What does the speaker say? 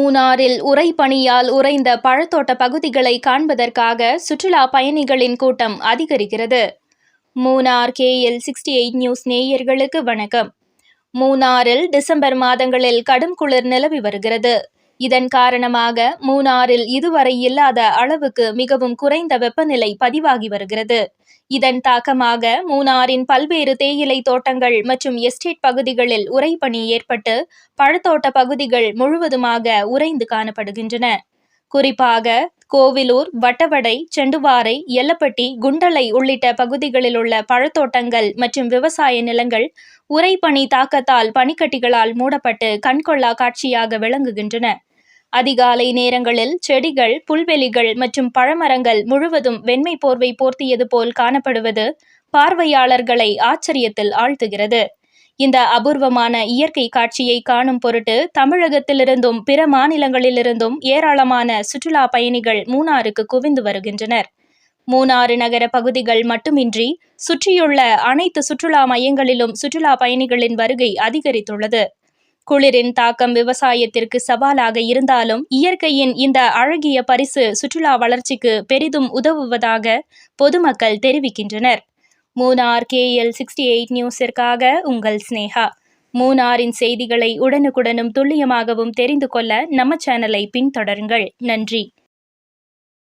மூணாறில் உறைபனியால் உறைந்த பழத்தோட்ட பகுதிகளை காண்பதற்காக சுற்றுலா பயணிகளின் கூட்டம் அதிகரிக்கிறது. Munnar KL sixty eight news நேயர்களுக்கு வணக்கம். மூணாறில் டிசம்பர் மாதங்களில் கடும் குளிர் நிலவி வருகிறது. இதன் காரணமாக மூணாறில் இதுவரை இல்லாத அளவுக்கு மிகவும் குறைந்த வெப்பநிலை பதிவாகி வருகிறது. இதன் தாக்கமாக மூணாறின் பல்வேறு தேயிலை தோட்டங்கள் மற்றும் எஸ்டேட் பகுதிகளில் உறைபனி ஏற்பட்டு பழத்தோட்ட பகுதிகள் முழுவதுமாக உறைந்து காணப்படுகின்றன. குறிப்பாக கோவிலூர் வட்டவடை செண்டுவாரை எல்லப்பட்டி குண்டலை உள்ளிட்ட பகுதிகளில் உள்ள பழத்தோட்டங்கள் மற்றும் விவசாய நிலங்கள் உறைபனி தாக்கத்தால் பனிக்கட்டிகளால் மூடப்பட்டு கண்கொள்ளா காட்சியாக விளங்குகின்றன. அதிகாலை நேரங்களில் செடிகள் புல்வெளிகள் மற்றும் பழமரங்கள் முழுவதும் வெண்மை போர்வை போர்த்தியது போல் காணப்படுவது பார்வையாளர்களை ஆச்சரியத்தில் ஆழ்த்துகிறது. இந்த அபூர்வமான இயற்கை காட்சியை காணும் பொருட்டு தமிழகத்திலிருந்தும் பிற மாநிலங்களிலிருந்தும் ஏராளமான சுற்றுலா பயணிகள் மூணாறுக்கு குவிந்து வருகின்றனர். மூணாறு நகர பகுதிகள் மட்டுமின்றி சுற்றியுள்ள அனைத்து சுற்றுலா மையங்களிலும் சுற்றுலா பயணிகளின் வருகை அதிகரித்துள்ளது. குளிரின் தாக்கம் விவசாயத்திற்கு சவாலாக இருந்தாலும் இயற்கையின் இந்த அழகிய பரிசு சுற்றுலா வளர்ச்சிக்கு பெரிதும் உதவுவதாக பொதுமக்கள் தெரிவிக்கின்றனர். மூனார் கேஎல் சிக்ஸ்டி எயிட் நியூஸிற்காக உங்கள் ஸ்னேகா மூனாரின் செய்திகளை உடனுக்குடனும் துல்லியமாகவும் தெரிந்து கொள்ள நம்ம சேனலை பின்தொடருங்கள். நன்றி.